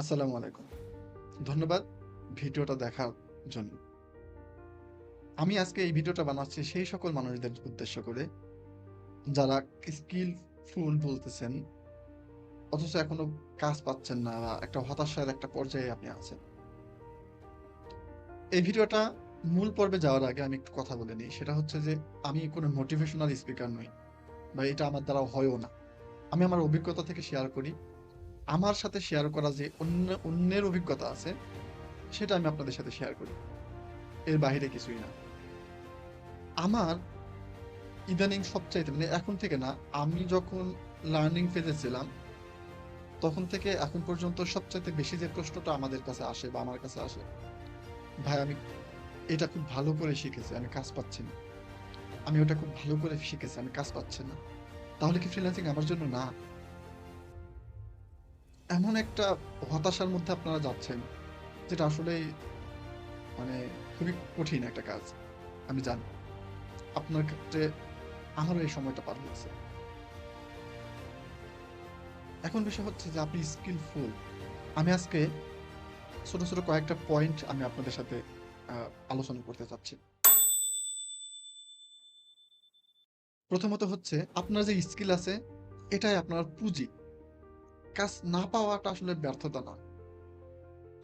আসসালামু আলাইকুম। ধন্যবাদ ভিডিওটা দেখার জন্য। আমি আজকে এই ভিডিওটা বানাচ্ছি সেই সকল মানুষদের উদ্দেশ্য করে, যারা স্কিলফুল বলতেছেন, অথচ এখনও কাজ পাচ্ছেন না একটা হতাশার একটা পর্যায়ে আপনি আছেন। এই ভিডিওটা মূল পর্বে যাওয়ার আগে আমি একটু কথা বলে নিই। সেটা হচ্ছে যে, আমি কোনো মোটিভেশনাল স্পিকার নই বা এটা আমার দ্বারা হয়ও না। আমি আমার অভিজ্ঞতা থেকে শেয়ার করি। আমার সাথে শেয়ার করা যে অন্য, অন্যের অভিজ্ঞতা আছে, সেটা আমি আপনাদের সাথে শেয়ার করি। এর বাইরে কিছুই না। আমার ইদানিং সবচাইতে মানে এখন থেকে না, আমি যখন লার্নিং ফেজে ছিলাম, তখন থেকে এখন পর্যন্ত সবচাইতে বেশি যে প্রশ্নটা আমাদের কাছে আসে বা আমার কাছে আসে, ভাই, আমি এটা খুব ভালো করে শিখেছি, আমি কাজ পাচ্ছি না। আমি ওটা খুব ভালো করে শিখেছি, আমি কাজ পাচ্ছি না। তাহলে কি ফ্রিল্যান্সিং আমার জন্য না? এমন একটা হতাশার মধ্যে আপনারা যাচ্ছেন, যেটা আসলেই মানে খুবই কঠিন একটা কাজ, আমি জানি। আপনার ক্ষেত্রে আমারও এই সময়টা পার হয়েছে। এখন বিষয় হচ্ছে যে আপনি স্কিলফুল আমি আজকে ছোট ছোট কয়েকটা পয়েন্ট আমি আপনাদের সাথে আলোচনা করতে চাচ্ছি। প্রথমত হচ্ছে, আপনার যে স্কিল আছে, এটাই আপনার পুঁজি। কাজ না পাওয়াটা আসলে ব্যর্থতা না।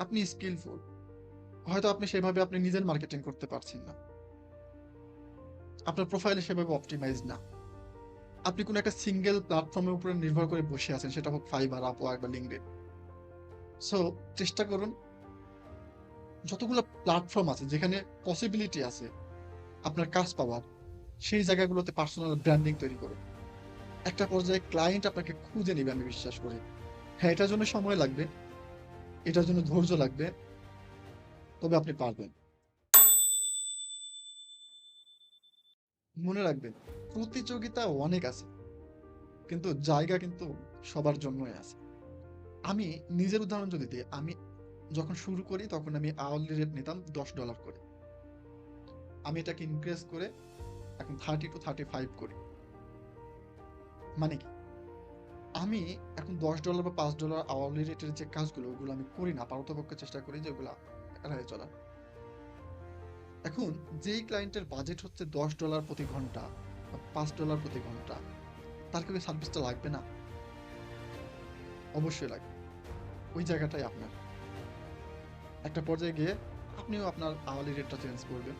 আপনি স্কিলফুল হয়তো আপনি সেভাবে আপনি নিজের মার্কেটিং করতে পারছেন না। আপনার প্রোফাইলে সেভাবে অপটিমাইজ না। আপনি কোনো একটা সিঙ্গেল প্ল্যাটফর্মের উপরে নির্ভর করে বসে আছেন, সেটা হোক ফাইবার আপওয়ার্ক বা লিঙ্কডইন সো চেষ্টা করুন, যতগুলো প্ল্যাটফর্ম আছে, যেখানে পসিবিলিটি আছে আপনার কাজ পাওয়ার, সেই জায়গাগুলোতে পার্সোনাল ব্র্যান্ডিং তৈরি করুন। একটা পর্যায়ে ক্লায়েন্ট আপনাকে খুঁজে নেবে, আমি বিশ্বাস করি। হ্যাঁ এটার জন্য সময় লাগবে। এটার জন্য ধৈর্য লাগবে। তবে আপনি পারবেন। মনে রাখবেন, প্রতিযোগিতা অনেক আছে, কিন্তু জায়গা কিন্তু সবার জন্যই আছে। আমি নিজের উদাহরণ যদি দিই, আমি যখন শুরু করি, তখন আমি আওয়ারলি রেট নিতাম দশ ডলার করে। আমি এটাকে ইনক্রিজ করে এখন থার্টি টু থার্টি ফাইভ করি। মানে কি? আমি এখন দশ ডলার বা পাঁচ ডলার আওয়ারলি রেটের যে কাজগুলো, ওগুলো আমি করি না, পারতপক্ষে চেষ্টা করি যে ওগুলো এড়ায় চলার। এখন যেই ক্লায়েন্টের বাজেট হচ্ছে দশ ডলার প্রতি ঘণ্টা বা পাঁচ ডলার প্রতি ঘণ্টা, তার কি সার্ভিসটা লাগবে না? অবশ্যই লাগবে। ওই জায়গাটাই আপনার। একটা পর্যায়ে গিয়ে আপনিও আপনার আওয়ারলি রেটটা চেঞ্জ করবেন।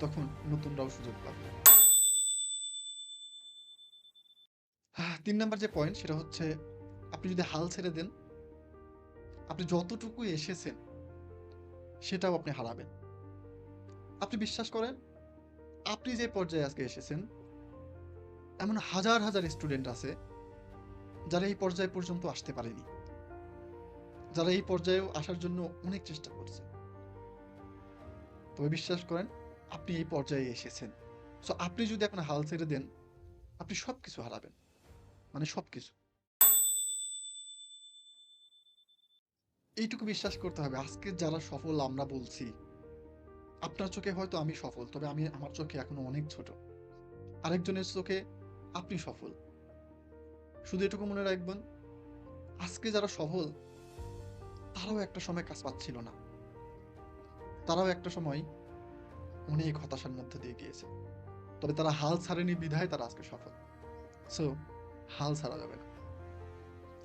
তখন নতুনরাও সুযোগ পাবে তিন নাম্বার যে পয়েন্ট সেটা হচ্ছে আপনি যদি হাল ছেড়ে দেন, আপনি যতটুকু এসেছেন, সেটাও আপনি হারাবেন। আপনি বিশ্বাস করেন, আপনি যে পর্যায়ে আজকে এসেছেন, এমন হাজার হাজার স্টুডেন্ট আছে, যারা এই পর্যায় পর্যন্ত আসতে পারেনি। যারা এই পর্যায়েও আসার জন্য অনেক চেষ্টা করছে। তবে বিশ্বাস করেন, আপনি এই পর্যায়ে এসেছেন। সো আপনি যদি এখন হাল ছেড়ে দেন, আপনি সবকিছু হারাবেন। মানে সবকিছু। এইটুকু বিশ্বাস করতে হবে, আজকে যারা সফল আমরা বলছি, আপনার চোখে হয়তো আমি সফল, তবে আমি, আমার চোখে এখনও অনেক ছোট। আরেকজনের চোখে আপনি সফল। শুধু এটুকু মনে রাখবেন, আজকে যারা সফল, তারাও একটা সময় কাজ পাচ্ছিল না। তারাও একটা সময় অনেক হতাশার মধ্যে দিয়ে গিয়েছে। তবে তারা হাল ছাড়েনি, বিধায় তারা আজকে সফল। সো হাল ছাড়া যাবে না।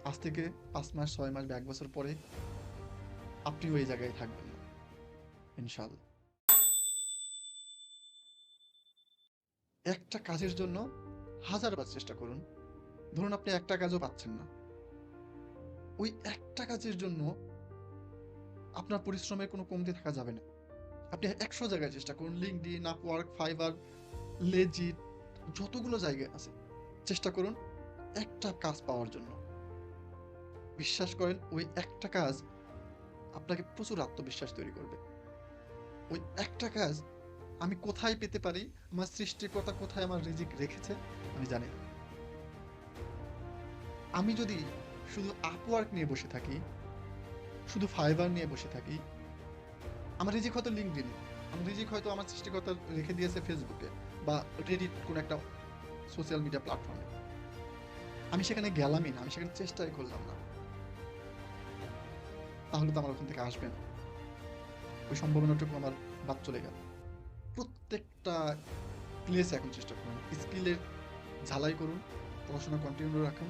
আজ থেকে পাঁচ মাস, ছয় মাস বা এক বছর পরে আপনিও এই জায়গায় থাকবেন না ইনশাল্লাহ একটা কাজের জন্য হাজারবার চেষ্টা করুন। ধরুন আপনি একটা কাজও পাচ্ছেন না। ওই একটা কাজের জন্য আপনার পরিশ্রমের কোনো কমতি থাকা যাবে না। আপনি একশো জায়গায় চেষ্টা করুন লিঙ্কডিন আপওয়ার্ক ফাইবার লেজিট যতগুলো জায়গায় আছে, চেষ্টা করুন একটা কাজ পাওয়ার জন্য। বিশ্বাস করেন, ওই একটা কাজ আপনাকে প্রচুর আত্মবিশ্বাস তৈরি করবে। ওই একটা কাজ আমি কোথায় পেতে পারি, আমার সৃষ্টিকর্তা কোথায় আমার রিজিক রেখেছে, আমি জানি না। আমি যদি শুধু আপওয়ার্ক নিয়ে বসে থাকি, শুধু ফাইবার নিয়ে বসে থাকি, আমার রিজিক হয়তো লিঙ্কডিন আমার রিজিক হয়তো আমার সৃষ্টিকর্তা রেখে দিয়েছে ফেসবুকে বা রেডিট কোনো একটা সোশ্যাল মিডিয়া প্ল্যাটফর্মে আমি সেখানে গেলামই না, আমি সেখানে চেষ্টাই করলাম না। তাহলে তো আমার ওখান থেকে আসবে না। ওই সম্ভাবনাটুকু আমার বাদ চলে গেল। প্রত্যেকটা প্লেসে এখন চেষ্টা করুন। স্কিলের ঝালাই করুন, পড়াশোনা কন্টিনিউ রাখুন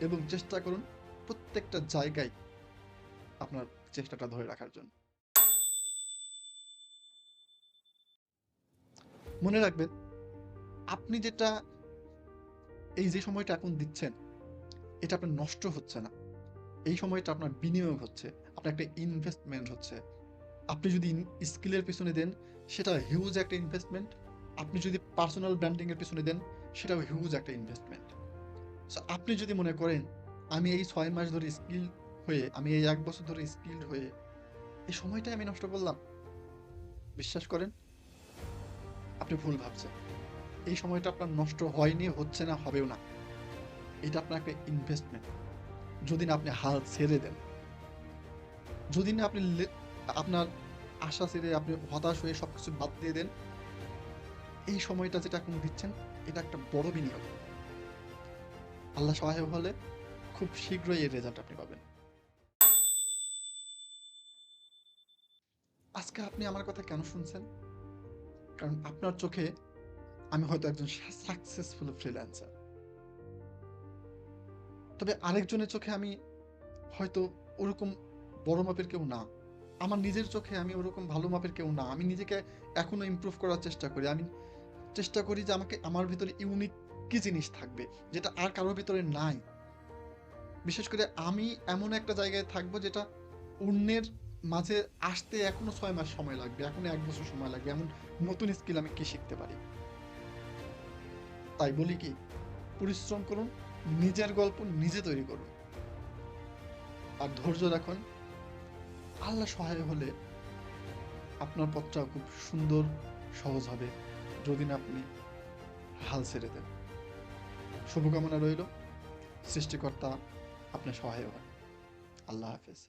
এবং চেষ্টা করুন প্রত্যেকটা জায়গায় আপনার চেষ্টাটা ধরে রাখার জন্য। মনে রাখবেন, আপনি যেটা এই যে সময়টা এখন দিচ্ছেন, এটা আপনার নষ্ট হচ্ছে না। এই সময়টা আপনার বিনিয়োগ হচ্ছে, আপনার একটা ইনভেস্টমেন্ট হচ্ছে। আপনি যদি স্কিলের পিছনে দেন সেটা হিউজ একটা ইনভেস্টমেন্ট আপনি যদি পার্সোনাল ব্র্যান্ডিং এর পিছনে দেন, সেটাও হিউজ একটা ইনভেস্টমেন্ট সো আপনি যদি মনে করেন, আমি এই ছয় মাস ধরে স্কিল হয়ে, আমি এই এক বছর ধরে স্কিল হয়ে, এই সময়টাই আমি নষ্ট করলাম। বিশ্বাস করেন? আপনি ভুল ভাবছেন। এই সময়টা আপনার নষ্ট হয়নি, হচ্ছে না, হবেও না। এটা আপনার একটা ইনভেস্টমেন্ট যদি না আপনি হাল ছেড়ে দেন। যদি না আপনি আপনার আশা ছেড়ে আপনি হতাশ হয়ে সবকিছু বাদ দিয়ে দেন, এই সময়টা যেটা এখন দিচ্ছেন, এটা একটা বড় বিনিয়োগ। আল্লাহ সহায় হলে খুব শীঘ্রই এর রেজাল্ট আপনি পাবেন। আজকে আপনি আমার কথা কেন শুনছেন? কারণ আপনার চোখে আমি হয়তো একজন সাকসেসফুল ফ্রিল্যান্সার তবে আরেকজনের চোখে আমি হয়তো ওরকম বড় মাপের কেউ না। আমার নিজের চোখে আমি ওরকম ভালো মাপের কেউ না। আমি নিজেকে এখনও ইমপ্রুভ করার চেষ্টা করি। আমি চেষ্টা করি যে আমাকে আমার ভিতরে ইউনিক কি জিনিস থাকবে, যেটা আর কারোর ভিতরে নাই। বিশেষ করে আমি এমন একটা জায়গায় থাকব যেটা অন্যের মাঝে আসতে এখনও ছয় মাস সময় লাগবে, এখনও এক বছর সময় লাগবে, এমন নতুন স্কিল আমি কি শিখতে পারি? তাই বলি কি, পরিশ্রম করুন, নিজের গল্প নিজে তৈরি করুন। আর ধৈর্য রাখুন, আল্লাহ সহায় হলে আপনার পথটা খুব সুন্দর, সহজ হবে, যদি না আপনি হাল ছেড়ে দেন। শুভকামনা রইল, সৃষ্টিকর্তা আপনার সহায় হয় আল্লাহ হাফেজ।